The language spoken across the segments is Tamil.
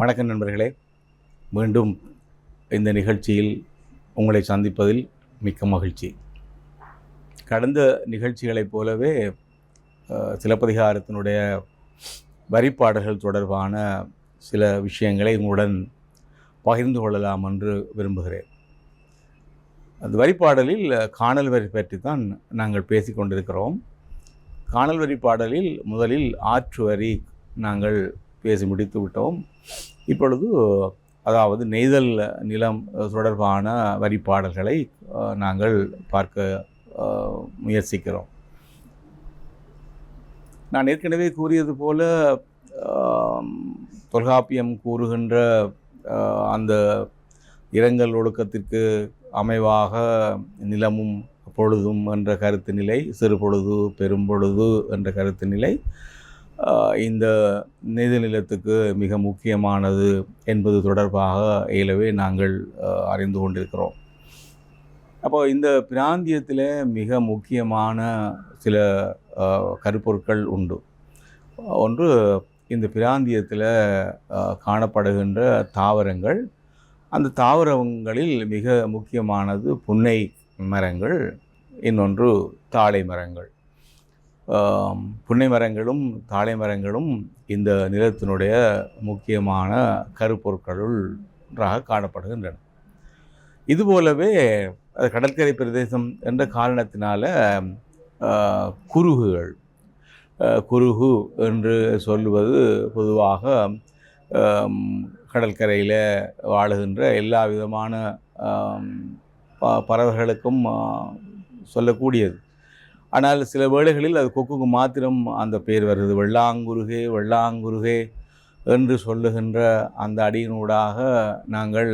வணக்கம் நண்பர்களே. மீண்டும் இந்த நிகழ்ச்சியில் உங்களை சந்திப்பதில் மிக்க மகிழ்ச்சி. கடந்த நிகழ்ச்சிகளைப் போலவே சிலப்பதிகாரத்தினுடைய வரிப்பாடல்கள் தொடர்பான சில விஷயங்களை உங்களுடன் பகிர்ந்து கொள்ளலாம் என்று விரும்புகிறேன். அந்த வரிப்பாடலில் காணல் வரி பற்றி தான் நாங்கள் பேசிக்கொண்டிருக்கிறோம் காணல் வரி பாடலில் முதலில் ஆற்று வரி நாங்கள் பேசி முடித்து விட்டோம். இப்பொழுது அதாவது நெய்தல் நிலம் தொடர்பான வரிப்பாடல்களை நாங்கள் பார்க்க முயற்சிக்கிறோம். நான் ஏற்கனவே கூறியது போல தொல்காப்பியம் கூறுகின்ற அந்த இரங்கல் ஒழுக்கத்திற்கு அமைவாக நிலமும் பொழுதும் என்ற கருத்து நிலை சிறு பொழுது பெரும் பொழுது என்ற கருத்து நிலை இந்த நிதி நிலத்துக்கு மிக முக்கியமானது என்பது தொடர்பாக இயலவே நாங்கள் அறிந்து கொண்டிருக்கிறோம். அப்போ இந்த பிராந்தியத்தில் மிக முக்கியமான சில கருப்பொருட்கள் உண்டு. ஒன்று இந்த பிராந்தியத்தில் காணப்படுகின்ற தாவரங்கள். அந்த தாவரங்களில் மிக முக்கியமானது புன்னை மரங்கள். இன்னொன்று தாழை மரங்கள். புன்னை மரங்களும் தாழை மரங்களும் இந்த நிலத்தினுடைய முக்கியமான கருப்பொருட்களுள் ஒன்றாக காணப்படுகின்றன. இதுபோலவே அது கடற்கரை பிரதேசம் என்ற காரணத்தினால குருகுகள் குருகு என்று சொல்லுவது பொதுவாக கடற்கரையில் வாழுகின்ற எல்லா விதமான பறவைகளுக்கும் சொல்லக்கூடியது. ஆனால் சில வேளைகளில் அது கொக்குக்கு மாத்திரம் அந்த பேர் வருது வெள்ளாங்குருகே வெள்ளாங்குருகே என்று சொல்லுகின்ற அந்த அடியினூடாக நாங்கள்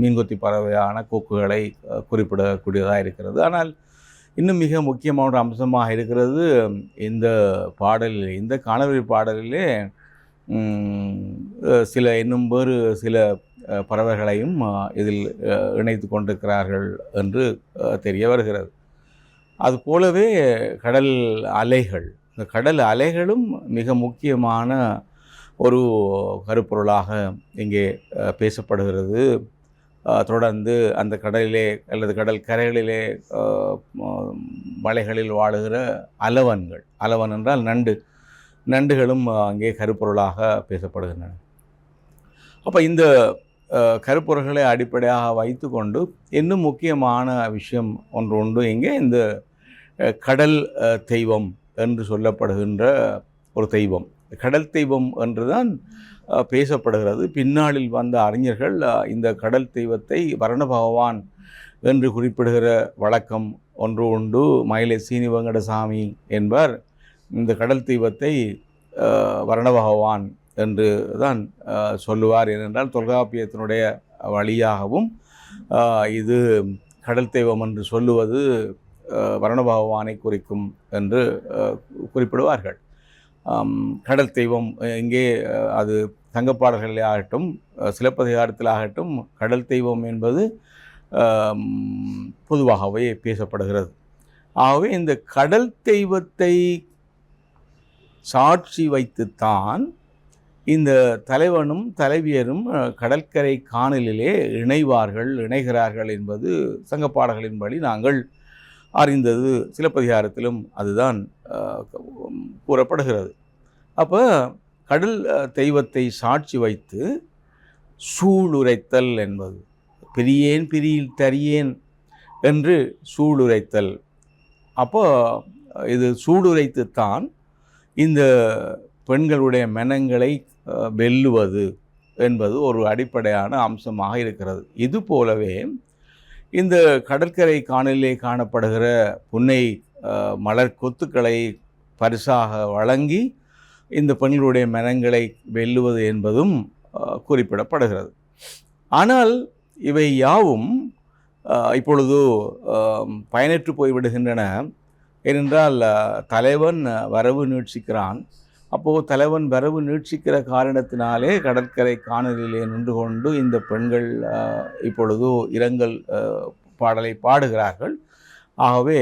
மீன்கொத்தி பறவையான கொக்குகளை குறிப்பிடக்கூடியதாக இருக்கிறது. ஆனால் இன்னும் மிக முக்கியமான ஒரு அம்சமாக இருக்கிறது இந்த பாடலில் இந்த காணொலி பாடலிலே சில இன்னும் வேறு சில பறவைகளையும் இதில் இணைத்து கொண்டிருக்கிறார்கள் என்று தெரிய வருகிறது. அது போலவே கடல் அலைகள். இந்த கடல் அலைகளும் மிக முக்கியமான ஒரு கருப்பொருளாக இங்கே பேசப்படுகிறது. தொடர்ந்து அந்த கடலிலே அல்லது கடல் கரைகளிலே மலைகளில் வாழுகிற அலவன்கள். அலவன் என்றால் நண்டு. நண்டுகளும் அங்கே கருப்பொருளாக பேசப்படுகின்றன. அப்போ இந்த கருப்பொருள்களை அடிப்படையாக வைத்துக்கொண்டு இன்னும் முக்கியமான விஷயம் ஒன்று உண்டு இங்கே. இந்த கடல் தெய்வம் என்று சொல்லப்படுகின்ற ஒரு தெய்வம். கடல் தெய்வம் என்றுதான் பேசப்படுகிறது. பின்னாளில் வந்த அறிஞர்கள் இந்த கடல் தெய்வத்தை வரண பகவான் என்று குறிப்பிடுகிற வழக்கம் ஒன்று உண்டு. மயிலை சீனிவங்கடசாமி என்பார் இந்த கடல் தெய்வத்தை வரண பகவான் என்று தான் சொல்லுவார். ஏனென்றால் தொல்காப்பியத்தினுடைய வழியாகவும் இது கடல் தெய்வம் என்று சொல்லுவது வரணபகவானை குறிக்கும் என்று குறிப்பிடுவார்கள். கடல் தெய்வம் இங்கே அது தங்கப்பாடல்களே ஆகட்டும் சிலப்பதிகாரத்தில் ஆகட்டும் கடல் தெய்வம் என்பது பொதுவாகவே பேசப்படுகிறது. ஆகவே இந்த கடல் தெய்வத்தை சாட்சி வைத்துத்தான் இந்த தலைவனும் தலைவியரும் கடற்கரை காணலிலே இணைவார்கள் இணைகிறார்கள் என்பது சங்கப்பாடல்களின்படி நாங்கள் அறிந்தது. சிலப்பதிகாரத்திலும் அதுதான் கூறப்படுகிறது. அப்போ கடல் தெய்வத்தை சாட்சி வைத்து சூளுரைத்தல் என்பது. பிரியேன் பிரியில் தரியேன் என்று சூளுரைத்தல். அப்போ இது சூளுரைத்துத்தான் இந்த பெண்களுடைய மனங்களை வெல்லுவது என்பது ஒரு அடிப்படையான அம்சமாக இருக்கிறது. இது போலவே இந்த கடற்கரை காணலே காணப்படுகிற புன்னை மலர் கொத்துக்களை பரிசாக வழங்கி இந்த பெண்களுடைய மனங்களை வெல்லுவது என்பதும் குறிப்பிடப்படுகிறது. ஆனால் இவை யாவும் இப்பொழுது பயனற்று போய்விடுகின்றன. ஏனென்றால் தலைவன் வரவு நீட்சிக்கிறான். அப்போது தலைவன் வரவு நீட்சிக்கிற காரணத்தினாலே கடற்கரை காணலிலே நின்று கொண்டு இந்த பெண்கள் இப்பொழுது இரங்கல் பாடலை பாடுகிறார்கள். ஆகவே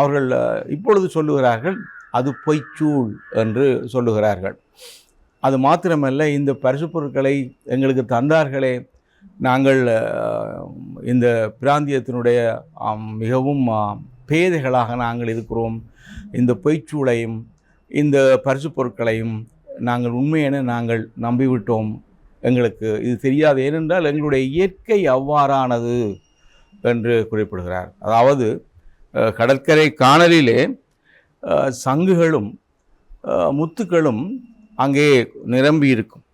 அவர்கள் இப்பொழுது சொல்லுகிறார்கள் அது பொய்ச்சூள் என்று சொல்லுகிறார்கள். அது மாத்திரமல்ல இந்த பரிசு பொருட்களை எங்களுக்கு தந்தார்களே. நாங்கள் இந்த பிராந்தியத்தினுடைய மிகவும் பேதைகளாக நாங்கள் இருக்கிறோம். இந்த பொய்ச்சூளையும் இந்த பரிசு பொருட்களையும் நாங்கள் உண்மையென நாங்கள் நம்பிவிட்டோம். எங்களுக்கு இது தெரியாது. ஏனென்றால் எங்களுடைய இயற்கை அவ்வாறானது என்று குறிப்பிடுகிறார். அதாவது கடற்கரை காணலிலே சங்குகளும் முத்துக்களும் அங்கே நிரம்பி இருக்கும்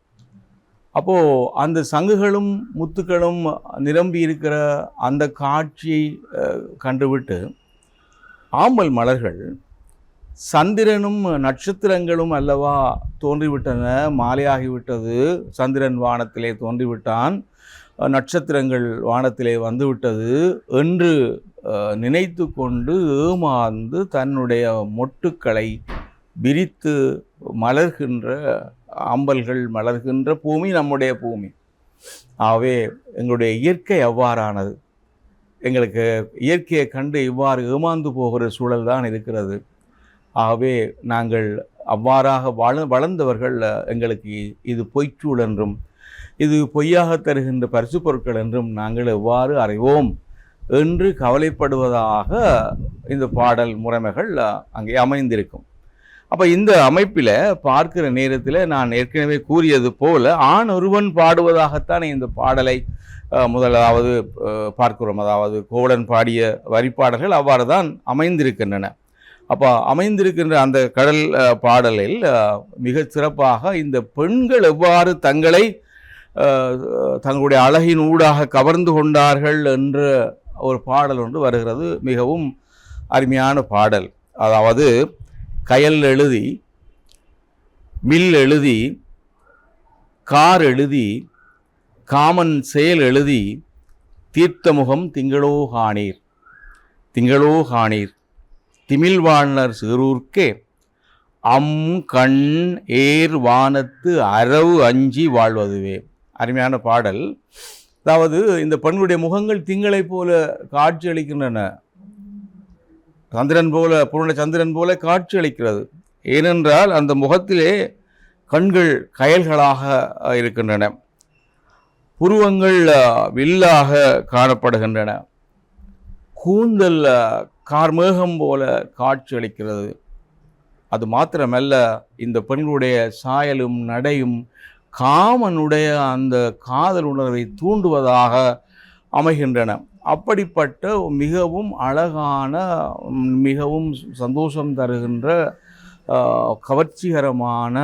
அப்போது அந்த சங்குகளும் முத்துக்களும் நிரம்பி இருக்கிற அந்த காட்சியை கண்டுவிட்டு ஆம்பல் மலர்கள் சந்திரனும் நட்சத்திரங்களும் அல்லவா தோன்றிவிட்டன. மாலையாகிவிட்டது. சந்திரன் வானத்திலே தோன்றிவிட்டான். நட்சத்திரங்கள் வானத்திலே வந்துவிட்டது. என்று நினைத்து கொண்டு ஏமாந்து தன்னுடைய மொட்டுக்களை விரித்து மலர்கின்ற அம்பல்கள் மலர்கின்ற பூமி நம்முடைய பூமி. ஆகவே எங்களுடைய இயற்கை அவ்வாறானது. எங்களுக்கு இயற்கையை கண்டு இவ்வாறு ஏமாந்து போகிற சூழல் தான் இருக்கிறது. ஆகவே நாங்கள் அவ்வாறாக வாழ வளர்ந்தவர்கள் எங்களுக்கு இது பொய்ச்சூழ் என்றும் இது பொய்யாக தருகின்ற பரிசு பொருட்கள் என்றும் நாங்கள் எவ்வாறு அறிவோம் என்று கவலைப்படுவதாக இந்த பாடல் முறைமைகள் அங்கே அமைந்திருக்கும். அப்போ இந்த அமைப்பில் பார்க்கிற நேரத்தில் நான் ஏற்கனவே கூறியது போல ஆண் ஒருவன் பாடுவதாகத்தான் இந்த பாடலை முதலாவது பார்க்கிறோம். அதாவது கோவலன் பாடிய வரிப்பாடல்கள் அவ்வாறு தான் அமைந்திருக்கின்றன. அப்போ அமைந்திருக்கின்ற அந்த கடல் பாடலில் மிக மிகச் சிறப்பாக இந்த பெண்கள் எவ்வாறு தங்களை தங்களுடைய அழகின் ஊடாக கவர்ந்து கொண்டார்கள் என்ற ஒரு பாடல் ஒன்று வருகிறது. மிகவும் அருமையான பாடல். அதாவது கயல் எழுதி மில் எழுதி கார் எழுதி காமன் செயல் எழுதி தீர்த்தமுகம் திங்களோ காணீர் திங்களோ காணீர். திமிழ்வாணர் சிறூர்க்கே அம் கண் ஏர் வானத்து அரவு அஞ்சி வாழ்வதுவே. அருமையான பாடல். அதாவது இந்த பெண்களுடைய முகங்கள் திங்களைப் போல காட்சியளிக்கின்றன சந்திரன் போல பூர்ண சந்திரன் போல காட்சியளிக்கிறது ஏனென்றால் அந்த முகத்திலே கண்கள் கயல்களாக இருக்கின்றன. புருவங்கள் வில்லாக காணப்படுகின்றன. கூந்தல் கார்மேகம் போல காட்சியளிக்கிறது அது மாத்திரமல்ல இந்த பெண்களுடைய சாயலும் நடையும் காமனுடைய அந்த காதல் உணர்வை தூண்டுவதாக அமைகின்றன. அப்படிப்பட்ட மிகவும் அழகான மிகவும் சந்தோஷம் தருகின்ற கவர்ச்சிகரமான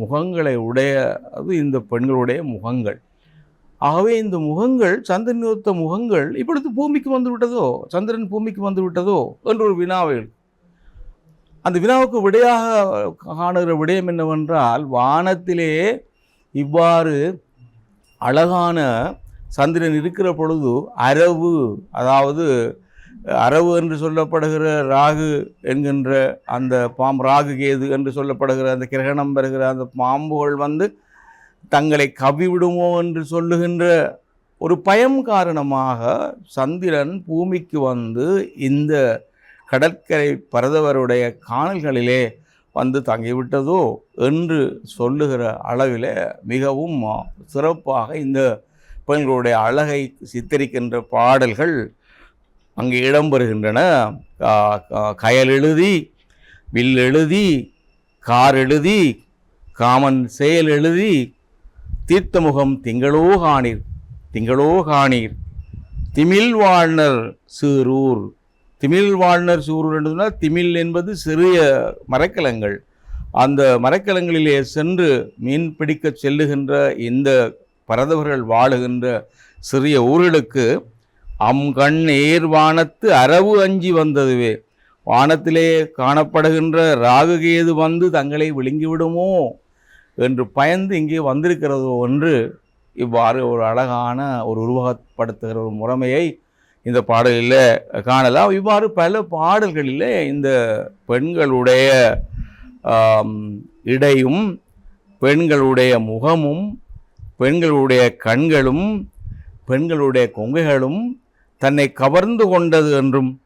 முகங்களை உடைய அது இந்த பெண்களுடைய முகங்கள். ஆகவே இந்த முகங்கள் சந்திரனொத்த முகங்கள் இப்பொழுது பூமிக்கு வந்து விட்டதோ? சந்திரன் பூமிக்கு வந்து விட்டதோ? என்ற ஒரு வினாவை அந்த வினாவுக்கு விடையாக காணுகிற விடயம் என்னவென்றால் வானத்திலே இவ்வாறு அழகான சந்திரன் இருக்கிற பொழுது அரவு அதாவது அரவு என்று சொல்லப்படுகிற ராகு என்கின்ற அந்த பாம்பு ராகு கேது என்று சொல்லப்படுகிற அந்த கிரகணம் வருகிற அந்த பாம்புகள் வந்து தங்களை கவிவிடுமோ என்று சொல்லுகின்ற ஒரு பயம் காரணமாக சந்திரன் பூமிக்கு வந்து இந்த கடற்கரை பரதவருடைய காணல்களிலே வந்து தங்கிவிட்டதோ என்று சொல்லுகிற அளவில் மிகவும் சிறப்பாக இந்த பெண்களுடைய அழகை சித்தரிக்கின்ற பாடல்கள் அங்கே இடம்பெறுகின்றன. கயல் எழுதி வில் எழுதி கார் எழுதி காமன் செயல் எழுதி தீர்த்தமுகம் திங்களோ காணீர் திங்களோ காணீர். திமில் வாழ்னர் சீரூர் திமில் வாழ்னர் சூரூர் என்று சொன்னால் திமில் என்பது சிறிய மரக்கலங்கள். அந்த மரக்கலங்களிலே சென்று மீன் பிடிக்க செல்லுகின்ற இந்த பரதவர்கள் வாழுகின்ற சிறிய ஊர்களுக்கு அம் கண் ஏர் வானத்து அரவு அஞ்சி வந்ததுவே. வானத்திலே காணப்படுகின்ற ராகுகேது வந்து தங்களை விழுங்கிவிடுமோ? என்று பயந்து இங்கே வந்திருக்கிறதோ ஒன்று இவ்வாறு ஒரு அழகான ஒரு உருவகப்படுத்துகிற ஒரு முறைமையை இந்த பாடலில் காணலாம். இவ்வாறு பல பாடல்களில் இந்த பெண்களுடைய இடையும் பெண்களுடைய முகமும் பெண்களுடைய கண்களும் பெண்களுடைய கொங்கைகளும் தன்னை கவர்ந்து கொண்டது என்றும்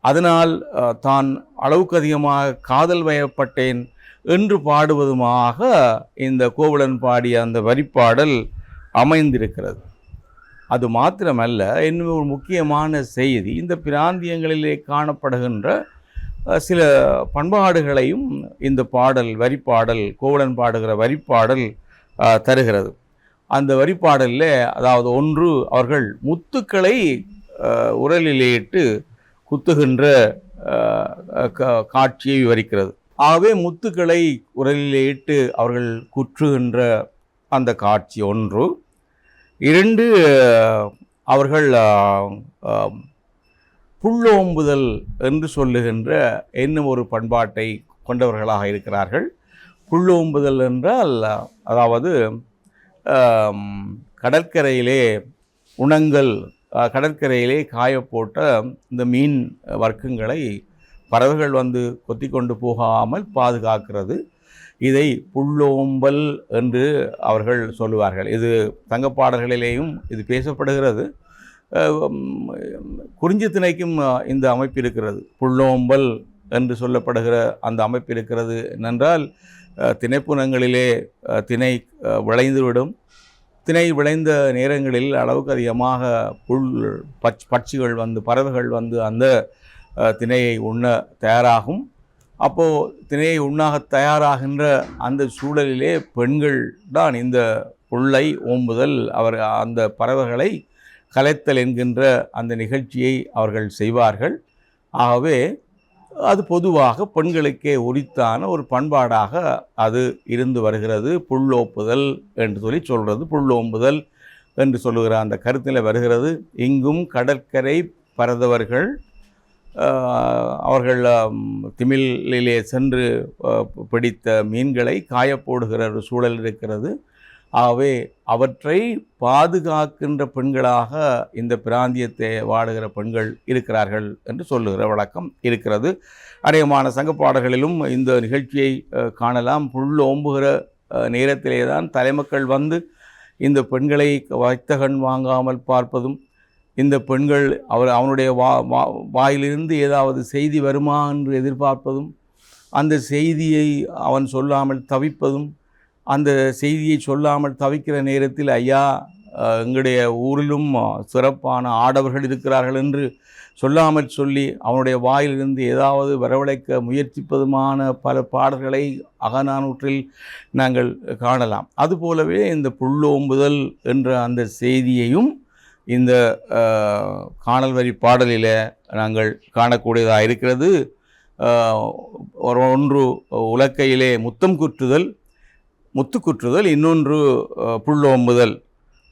அதனால் தான் அளவுக்கு அதிகமாக காதல் வயப்பட்டேன் என்று பாடுவதுமாக இந்த கோவலன் பாடிய அந்த வரிப்பாடல் அமைந்திருக்கிறது. அது மாத்திரமல்ல இன்னும் ஒரு முக்கியமான செய்தி. இந்த பிராந்தியங்களிலே காணப்படுகின்ற சில பண்பாடுகளையும் இந்த பாடல் வரிப்பாடல் கோவலன் பாடுகிற வரிப்பாடல் தருகிறது. அந்த வரிப்பாடலில் அதாவது ஒன்று அவர்கள் முத்துக்களை உரலிலேட்டு உரலிலே இட்டு குத்துகின்ற கா- காட்சியை விவரிக்கிறது. ஆகவே முத்துக்களை உரலிலே இட்டு அவர்கள் குற்றுகின்ற அந்த காட்சி ஒன்று. இரண்டு அவர்கள் புல்லோம்புதல் என்று சொல்லுகின்ற இன்னும் ஒரு பண்பாட்டை கொண்டவர்களாக இருக்கிறார்கள். புல்லோம்புதல் என்றால் அதாவது கடற்கரையிலே உணங்கள் கடற்கரையிலே காயப்போட்ட இந்த மீன் வர்க்கங்களை பறவைகள் வந்து கொத்தி கொண்டு போகாமல் பாதுகாக்கிறது. இதை புல்லோம்பல் என்று அவர்கள் சொல்லுவார்கள். இது தங்கப்பாடல்களிலேயும் இது பேசப்படுகிறது. குறிஞ்சி திணைக்கும் இந்த அமைப்பு இருக்கிறது. புல்லோம்பல் என்று சொல்லப்படுகிற அந்த அமைப்பு இருக்கிறது என்றால் திணைப்புணங்களிலே திணை விளைந்துவிடும். திணை விளைந்த நேரங்களில் அளவுக்கு அதிகமாக புல் பச் பட்சிகள் வந்து பறவைகள் வந்து அந்த திணையை உண்ண தயாராகும். அப்போது திணையை உண்ணாக தயாராகின்ற அந்த சூழலிலே பெண்கள் தான் இந்த புல்லை ஓம்புதல் அவர் அந்த பறவைகளை கலைத்தல் என்கின்ற அந்த நிகழ்ச்சியை அவர்கள் செய்வார்கள். ஆகவே அது பொதுவாக பெண்களுக்கே உரித்தான ஒரு பண்பாடாக அது இருந்து வருகிறது. புல்லோப்புதல் என்று சொல்லி சொல்கிறது புல்லோம்புதல் என்று சொல்லுகிற அந்த கருத்தில் வருகிறது. இங்கும் கடற்கரை பரதவர்கள் அவர்கள் திமிழிலே சென்று பிடித்த மீன்களை காயப்போடுகிற ஒரு சூழல் இருக்கிறது. ஆகவே அவற்றை பாதுகாக்கின்ற பெண்களாக இந்த பிராந்தியத்தை வாடுகிற பெண்கள் இருக்கிறார்கள் என்று சொல்லுகிற வழக்கம் இருக்கிறது. அநேகமான சங்கப்பாடல்களிலும் இந்த நிகழ்ச்சியை காணலாம். புல் ஓம்புகிற நேரத்திலே தான் தலைமக்கள் வந்து இந்த பெண்களை வைத்த கண் வாங்காமல் பார்ப்பதும் இந்த பெண்கள் அவர் அவனுடைய வா வா வாயிலிருந்து ஏதாவது செய்தி வருமா என்று எதிர்பார்ப்பதும் அந்த செய்தியை அவன் சொல்லாமல் தவிப்பதும் அந்த செய்தியை சொல்லாமல் தவிக்கிற நேரத்தில் ஐயா எங்களுடைய ஊரிலும் சிறப்பான ஆடவர்கள் இருக்கிறார்கள் என்று சொல்லாமல் சொல்லி அவனுடைய வாயிலிருந்து ஏதாவது வரவழைக்க முயற்சிப்பதுமான பல பாடல்களை அகநானூற்றில் நாங்கள் காணலாம். அதுபோலவே இந்த புல்லோம்புதல் என்ற அந்த செய்தியையும் இந்த காணல் வரி பாடலில் நாங்கள் காணக்கூடியதாக இருக்கிறது. ஒரு ஒன்று உலக்கையிலே முத்தம் குற்றுதல் முத்து குற்றுதல் இன்னொன்று புள்ளோம்புதல்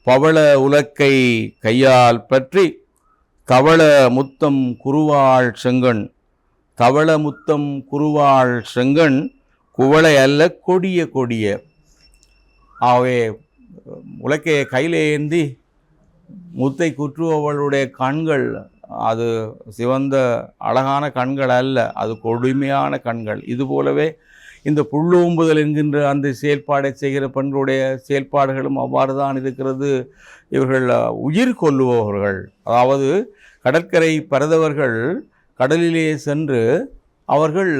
பவள உலக்கை கையால் பற்றி தவள முத்தம் குருவாள் செங்கண். தவள முத்தம் குருவாள் செங்கண் குவளை அல்ல கொடிய கொடிய. ஆகவே உலக்கையை கையிலே ஏந்தி முத்தை குற்றுபவளுடைய கண்கள் அது சிவந்த அழகான கண்கள் அல்ல அது கொடுமையான கண்கள். இது போலவே இந்த புல்லூம்புதல் என்கின்ற அந்த செயல்பாடை செய்கிற பெண்களுடைய செயல்பாடுகளும் அவ்வாறு தான் இருக்கிறது. இவர்கள் உயிர் கொல்லுபவர்கள். அதாவது கடற்கரை பரதவர்கள் கடலிலே சென்று அவர்கள்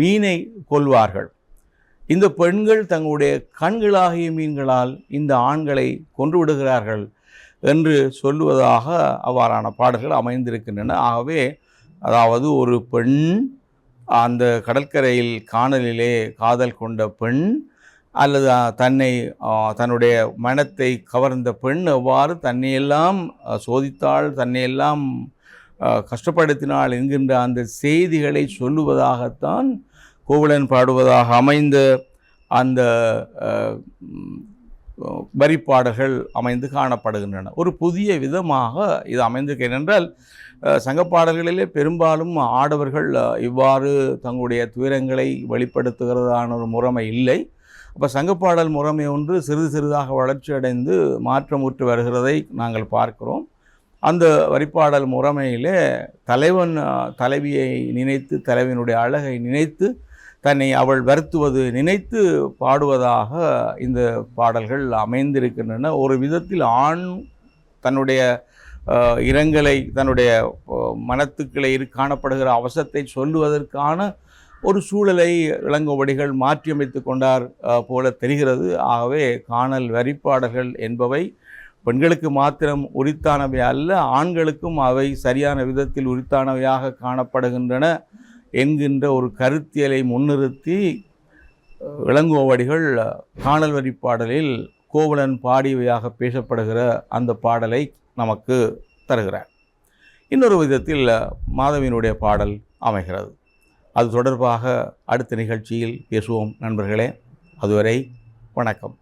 மீனை கொல்வார்கள். இந்த பெண்கள் தங்களுடைய கண்களாகிய மீன்களால் இந்த ஆண்களை கொன்று விடுகிறார்கள் என்று சொல்லுவதாக அவ்வாறான பாடல்கள் அமைந்திருக்கின்றன. ஆகவே அதாவது ஒரு பெண் அந்த கடற்கரையில் காணலிலே காதல் கொண்ட பெண் அல்லது தன்னை தன்னுடைய மனத்தை கவர்ந்த பெண் எவ்வாறு தன்னையெல்லாம் சோதித்தாள் தன்னையெல்லாம் கஷ்டப்படுத்தினாள் என்கின்ற அந்த செய்திகளை சொல்லுவதாகத்தான் கோவலன் பாடுவதாக அமைந்த அந்த வரிப்பாடல்கள் அமைந்து காணப்படுகின்றன. ஒரு புதிய விதமாக இது அமைந்திருக்க என்றால் சங்கப்பாடல்களிலே பெரும்பாலும் ஆடவர்கள் இவ்வாறு தங்களுடைய துயரங்களை வெளிப்படுத்துகிறதான ஒரு முறைமை இல்லை. அப்போ சங்கப்பாடல் முறைமை ஒன்று சிறிது சிறிதாக வளர்ச்சியடைந்து மாற்றமுற்று வருகிறதை நாங்கள் பார்க்கிறோம். அந்த வரிப்பாடல் முறைமையிலே தலைவன் தலைவியை நினைத்து தலைவனுடைய அழகை நினைத்து தன்னை அவள் வருத்துவது நினைத்து பாடுவதாக இந்த பாடல்கள் அமைந்திருக்கின்றன. ஒரு விதத்தில் ஆண் தன்னுடைய இரங்கலை தன்னுடைய மனத்துக்களை இரு காணப்படுகிற அவசத்தை சொல்லுவதற்கான ஒரு சூழலை இளங்கோவடிகள் மாற்றியமைத்து கொண்டார் போல தெரிகிறது. ஆகவே காணல் வரிப்பாடல்கள் என்பவை பெண்களுக்கு மாத்திரம் உரித்தானவை அல்ல ஆண்களுக்கும் அவை சரியான விதத்தில் உரித்தானவையாக காணப்படுகின்றன. என்கின்ற ஒரு கருத்தியலை முன்னிறுத்தி அஹ், இளங்கோவடிகள் காணல் வரி பாடலில் கோவலன் பாடியவையாக பேசப்படுகிற அந்த பாடலை நமக்கு தருகிறார். இன்னொரு விதத்தில் மாதவியினுடைய பாடல் அமைகிறது. அது தொடர்பாக அடுத்த நிகழ்ச்சியில் பேசுவோம் நண்பர்களே. அதுவரை வணக்கம்.